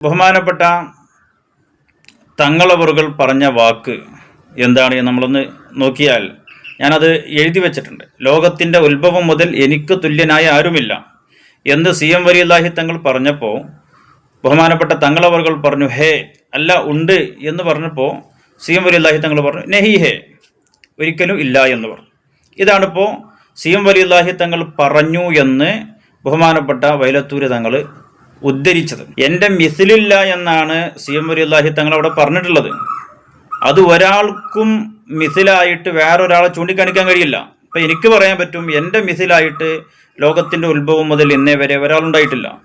ബഹുമാനപ്പെട്ട തങ്ങളവറുകൾ പറഞ്ഞ വാക്ക് എന്താണ് നമ്മളൊന്ന് നോക്കിയാൽ ഞാനത് എഴുതി വെച്ചിട്ടുണ്ട്. ലോകത്തിന്റെ ഉത്ഭവം മുതൽ എനിക്ക് തുല്യനായ ആരുമില്ല എന്ന് സി എം വരിയല്ലാഹി തങ്ങൾ പറഞ്ഞപ്പോൾ ബഹുമാനപ്പെട്ട തങ്ങളവറുകൾ പറഞ്ഞു ഹേ അല്ല ഉണ്ട് എന്ന് പറഞ്ഞപ്പോൾ സി എം വലിയല്ലാഹി തങ്ങൾ പറഞ്ഞു നെഹി ഹേ ഒരിക്കലും ഇല്ല എന്ന് പറഞ്ഞു. ഇതാണിപ്പോൾ സി എം വലിയല്ലാഹി തങ്ങൾ പറഞ്ഞു എന്ന് ബഹുമാനപ്പെട്ട വൈലത്തൂര് തങ്ങൾ ഉദ്ധരിച്ചത്. എന്റെ മിസിലില്ല എന്നാണ് സി എം വലിയല്ലാഹി തങ്ങൾ അവിടെ പറഞ്ഞിട്ടുള്ളത്. അത് ഒരാൾക്കും മിസിലായിട്ട് വേറൊരാളെ ചൂണ്ടിക്കാണിക്കാൻ കഴിയില്ല. അപ്പൊ എനിക്ക് പറയാൻ പറ്റും എന്റെ മിസിലായിട്ട് ലോകത്തിന്റെ ഉത്ഭവം മുതൽ ഇന്നേ വരെ ഒരാളുണ്ടായിട്ടില്ല.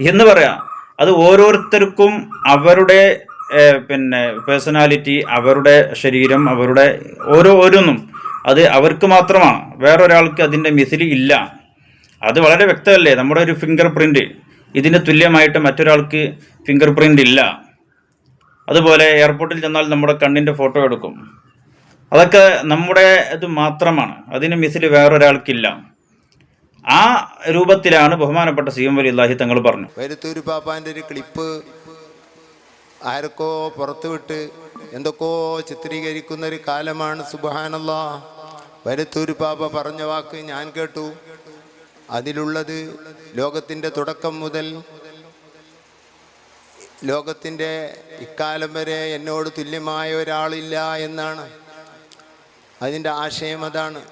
എന്ന് പറയാം അത് ഓരോരുത്തർക്കും അവരുടെ പിന്നെ പേഴ്സണാലിറ്റി അവരുടെ ശരീരം അവരുടെ ഓരോ ഓരോന്നും അത് അവർക്ക് മാത്രമാണ്. വേറൊരാൾക്ക് അതിന്റെ മിസിൽ ഇല്ല. അത് വളരെ വ്യക്തമല്ലേ? നമ്മുടെ ഒരു ഫിംഗർ പ്രിന്റ് ഇതിന് തുല്യമായിട്ട് മറ്റൊരാൾക്ക് ഫിംഗർ പ്രിന്റ് ഇല്ല. അതുപോലെ എയർപോർട്ടിൽ ചെന്നാൽ നമ്മുടെ കണ്ണിന്റെ ഫോട്ടോ എടുക്കും. അതൊക്കെ നമ്മുടെ ഇത് മാത്രമാണ്. അതിന് മിസിൽ വേറൊരാൾക്കില്ല. ആ രൂപത്തിലാണ് ബഹുമാനപ്പെട്ട സി എം വലി അള്ളാഹി തങ്ങൾ പറഞ്ഞു വരുത്തൂര് പാപ്പാന്റെ ഒരു ക്ലിപ്പ് ആരൊക്കോ പുറത്തുവിട്ട് എന്തൊക്കെയോ ചിത്രീകരിക്കുന്ന ഒരു കാലമാണ് സുബഹാനല്ല വരുത്തൂര് പാപ്പ പറഞ്ഞ വാക്ക് ഞാൻ കേട്ടു. അതിലുള്ളത് ലോകത്തിന്റെ തുടക്കം മുതൽ ലോകത്തിന്റെ ഇക്കാലം വരെ എന്നോട് തുല്യമായ ഒരാളില്ല എന്നാണ്. അതിന്റെ ആശയം അതാണ്.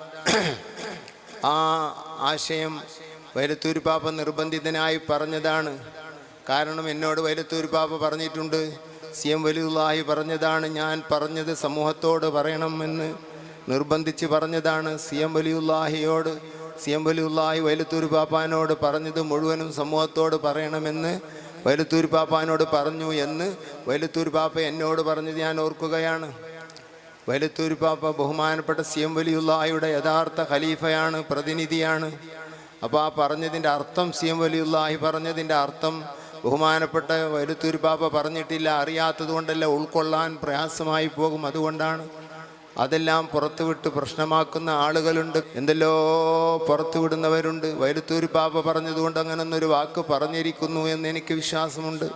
ആ ആശയം വൈലത്തൂർ പാപ്പ നിർബന്ധിതനായി പറഞ്ഞതാണ്. കാരണം എന്നോട് വൈലത്തൂർ പാപ്പ പറഞ്ഞിട്ടുണ്ട്. സി എം വലുതായി പറഞ്ഞതാണ്. ഞാൻ പറഞ്ഞത് സമൂഹത്തോട് പറയണമെന്ന് നിർബന്ധിച്ച് പറഞ്ഞതാണ് സി എം വലിയുള്ളാഹിയോട്. സി എം വലിയുള്ളാഹി വൈലത്തൂർ പാപ്പാനോട് പറഞ്ഞത് മുഴുവനും സമൂഹത്തോട് പറയണമെന്ന് വൈലത്തൂർ പാപ്പാനോട് പറഞ്ഞു എന്ന് വൈലത്തൂർ പാപ്പ എന്നോട് പറഞ്ഞത് ഞാൻ ഓർക്കുകയാണ്. വൈലത്തൂർ പാപ്പ ബഹുമാനപ്പെട്ട സി എം വലിയുള്ളായുടെ യഥാർത്ഥ ഖലീഫയാണ് പ്രതിനിധിയാണ്. അപ്പോൾ ആ പറഞ്ഞതിന്റെ അർത്ഥം സി എം വലിയുള്ളാഹി പറഞ്ഞതിന്റെ അർത്ഥം ബഹുമാനപ്പെട്ട വൈലത്തൂർ പാപ്പ പറഞ്ഞിട്ടില്ല അറിയാത്തത് കൊണ്ടല്ല ഉൾക്കൊള്ളാൻ പ്രയാസമായി പോകും അതുകൊണ്ടാണ്. അതെല്ലാം പുറത്തുവിട്ട് പ്രശ്നമാക്കുന്ന ആളുകളുണ്ട്. എന്തെല്ലോ പുറത്തുവിടുന്നവരുണ്ട്. വൈലത്തൂർ പാപ്പ പറഞ്ഞതുകൊണ്ട് അങ്ങനൊന്നൊരു വാക്ക് പറഞ്ഞിരിക്കുന്നു എന്ന് എനിക്ക് വിശ്വാസമുണ്ട്.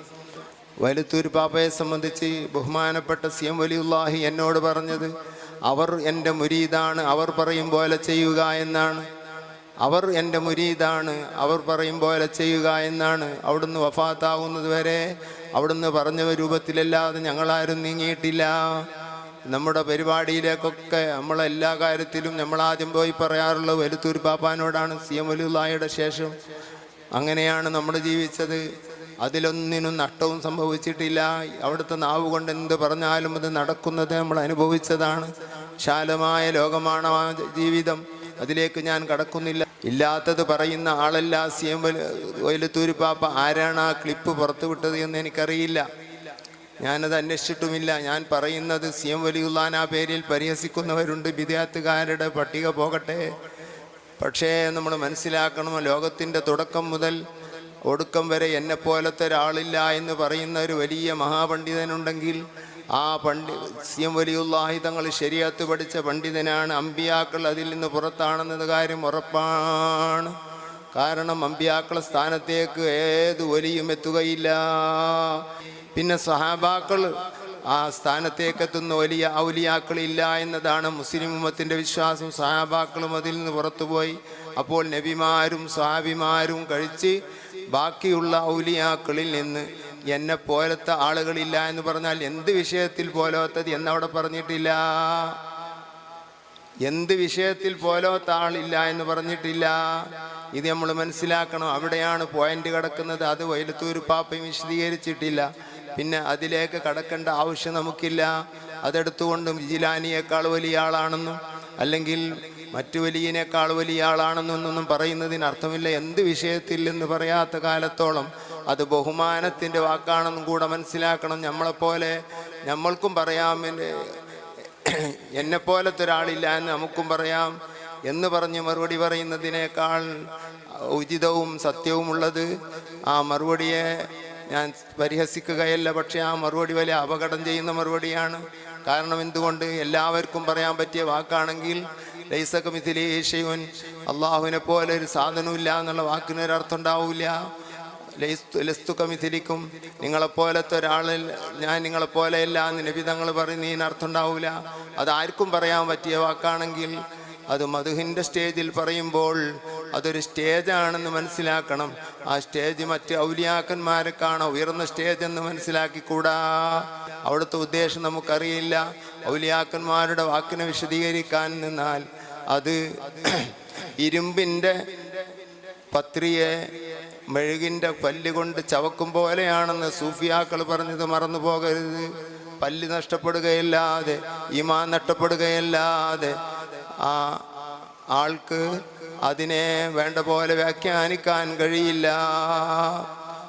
വൈലത്തൂർ പാപ്പയെ സംബന്ധിച്ച് ബഹുമാനപ്പെട്ട സി എം വലിയുല്ലാഹി എന്നോട് പറഞ്ഞത് അവർ എന്റെ മുരീതാണ് അവർ പറയും പോലെ ചെയ്യുക എന്നാണ്. അവർ എന്റെ മുരീതാണ് അവർ പറയും പോലെ ചെയ്യുക എന്നാണ്. അവിടുന്ന് വഫാത്താകുന്നത് വരെ അവിടുന്ന് പറഞ്ഞ രൂപത്തിലല്ലാതെ ഞങ്ങളാരും നീങ്ങിയിട്ടില്ല. നമ്മുടെ പരിപാടിയിലേക്കൊക്കെ നമ്മളെല്ലാ കാര്യത്തിലും നമ്മൾ ആദ്യം പോയി പറയാറുള്ളത് വലുത്തൂർ പാപ്പാനോടാണ് സി എം വലുതായുടെ ശേഷം. അങ്ങനെയാണ് നമ്മൾ ജീവിച്ചത്. അതിലൊന്നിനും നഷ്ടവും സംഭവിച്ചിട്ടില്ല. അവിടുത്തെ നാവ് കൊണ്ട് എന്ത് പറഞ്ഞാലും അത് നടക്കുന്നത് നമ്മൾ അനുഭവിച്ചതാണ്. വിശാലമായ ലോകമാണ് ആ ജീവിതം. അതിലേക്ക് ഞാൻ കടക്കുന്നില്ല. ഇല്ലാത്തത് പറയുന്ന ആളല്ല സി എം പാപ്പ ആരാണ് ആ ക്ലിപ്പ് പുറത്തുവിട്ടത് എന്ന് എനിക്കറിയില്ല. ഞാനത് അന്വേഷിച്ചിട്ടുമില്ല. ഞാൻ പറയുന്നത് സി എം വലിയുള്ളാൻ ആ പേരിൽ പരിഹസിക്കുന്നവരുണ്ട്. വിദ്യാർത്ഥികാരുടെ പട്ടിക പോകട്ടെ. പക്ഷേ നമ്മൾ മനസ്സിലാക്കണം ലോകത്തിന്റെ തുടക്കം മുതൽ ഒടുക്കം വരെ എന്നെ പോലത്തെ ഒരാളില്ല എന്ന് പറയുന്ന ഒരു വലിയ മഹാപണ്ഡിതനുണ്ടെങ്കിൽ ആ പണ്ഡി സി എം വലിയുള്ളാഹി തങ്ങൾ ശരിയത്ത് പഠിച്ച പണ്ഡിതനാണ്. അമ്പിയാക്കൾ അതിൽ നിന്ന് പുറത്താണെന്നത് കാര്യം ഉറപ്പാണ്. കാരണം അമ്പിയാക്കളെ സ്ഥാനത്തേക്ക് ഏത് ഒലിയും എത്തുകയില്ല. പിന്നെ സഹാബാക്കൾ ആ സ്ഥാനത്തേക്ക് എത്തുന്ന വലിയ ഔലിയാക്കളില്ല എന്നതാണ് മുസ്ലിം ഉമ്മത്തിന്റെ വിശ്വാസം. സഹാബാക്കളും അതിൽ നിന്ന് പുറത്തുപോയി. അപ്പോൾ നബിമാരും സഹാബിമാരും കഴിച്ച് ബാക്കിയുള്ള ഔലിയാക്കളിൽ നിന്ന് എന്നെ പോലത്തെ ആളുകളില്ല എന്ന് പറഞ്ഞാൽ എന്ത് വിഷയത്തിൽ പോലത്തത് എന്നവിടെ പറഞ്ഞിട്ടില്ല. എന്ത് വിഷയത്തിൽ പോലോ താളില്ല എന്ന് പറഞ്ഞിട്ടില്ല. ഇത് നമ്മൾ മനസ്സിലാക്കണം. അവിടെയാണ് പോയിന്റ് കിടക്കുന്നത്. അത് വൈലത്തൂർ പാപ്പയും വിശദീകരിച്ചിട്ടില്ല. പിന്നെ അതിലേക്ക് കടക്കേണ്ട ആവശ്യം നമുക്കില്ല. അതെടുത്തുകൊണ്ടും ജിലാനിയേക്കാൾ വലിയ ആളാണെന്നും അല്ലെങ്കിൽ മറ്റു വലിയനേക്കാൾ വലിയ ആളാണെന്നൊന്നും പറയുന്നതിന് അർത്ഥമില്ല. എന്ത് വിഷയത്തിൽ എന്ന് പറയാത്ത കാലത്തോളം അത് ബഹുമാനത്തിന്റെ വാക്കാണെന്നും കൂടെ മനസ്സിലാക്കണം. നമ്മളെപ്പോലെ നമ്മൾക്കും പറയാം. എന്റെ എന്നെ പോലത്തെ ഒരാളില്ല എന്ന് നമുക്കും പറയാം. എന്ന് പറഞ്ഞ് മറുപടി പറയുന്നതിനേക്കാൾ ഉചിതവും സത്യവുമുള്ളത് ആ മറുപടിയെ ഞാൻ പരിഹസിക്കുകയല്ല പക്ഷേ ആ മറുപടി വലിയ അപകടം ചെയ്യുന്ന മറുപടിയാണ്. കാരണം എന്തുകൊണ്ട്? എല്ലാവർക്കും പറയാൻ പറ്റിയ വാക്കാണെങ്കിൽ ലൈസകമിഥിലേശയുൻ അള്ളാഹുവിനെ പോലെ ഒരു സാധനവും ഇല്ല എന്നുള്ള വാക്കിനൊരർത്ഥം ഉണ്ടാവില്ല ലൈസ്തു- ലസ്തു കമിതിരിക്കും നിങ്ങളെപ്പോലത്തെ ഒരാളിൽ ഞാൻ നിങ്ങളെപ്പോലെയല്ല എന്ന് നബി തങ്ങൾ പറയുന്നതിന് അർത്ഥം ഉണ്ടാവില്ല അത് ആർക്കും പറയാൻ പറ്റിയ വാക്കാണെങ്കിൽ അത് മധുഹിന്റെ സ്റ്റേജിൽ പറയുമ്പോൾ അതൊരു സ്റ്റേജാണെന്ന് മനസ്സിലാക്കണം. ആ സ്റ്റേജ് മറ്റ് ഔലിയാക്കന്മാരെക്കാണ് ഉയർന്ന സ്റ്റേജ് എന്ന് മനസ്സിലാക്കിക്കൂടാ? അവിടുത്തെ ഉദ്ദേശം നമുക്കറിയില്ല. ഔലിയാക്കന്മാരുടെ വാക്കിനെ വിശദീകരിക്കാൻ നിന്നാൽ അത് ഇരുമ്പിന്റെ പത്രിയെ മെഴുകിന്റെ പല്ലുകൊണ്ട് ചവക്കും പോലെയാണെന്ന് സൂഫിയാക്കൾ പറഞ്ഞത് മറന്നു പോകരുത്. പല്ല് നഷ്ടപ്പെടുകയല്ലാതെ ഈമാൻ നഷ്ടപ്പെടുകയല്ലാതെ. ആ ആൾക്ക് അതിനെ വേണ്ട പോലെ വ്യാഖ്യാനിക്കാൻ കഴിയില്ല.